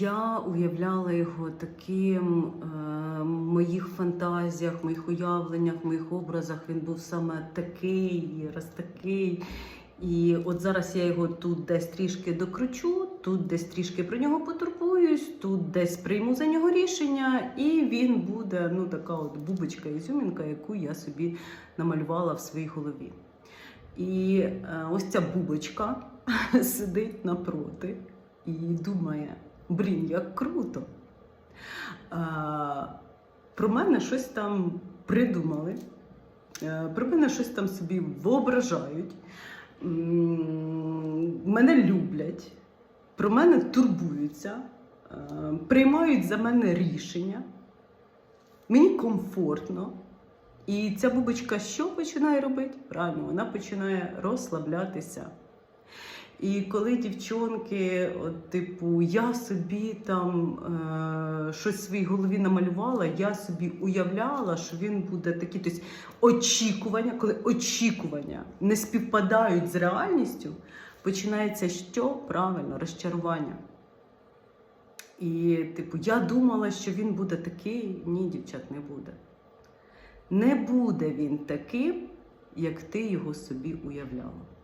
Я уявляла його таким е, в моїх фантазіях, моїх уявленнях, моїх образах. Він був саме такий, раз такий. І от зараз я його тут десь трішки докручу, тут десь трішки про нього потурбуюсь, тут десь прийму за нього рішення, і він буде ну така от бубочка ізюмінка, яку я собі намалювала в своїй голові. І е, ось ця бубочка сидить напроти і думає: блін, як круто. Е, про мене щось там придумали, е, про мене щось там собі воображають, мене люблять, про мене турбуються, е, приймають за мене рішення. Мені комфортно. І ця бубочка що починає робити? Правильно, вона починає розслаблятися. І коли дівчонки, от, типу, я собі там е, щось в своїй голові намалювала, я собі уявляла, що він буде такий тобто, очікування, коли очікування не співпадають з реальністю, починається що? Правильно, розчарування. І, типу, я думала, що він буде такий. Ні, дівчат, не буде. Не буде він таким, як ти його собі уявляла.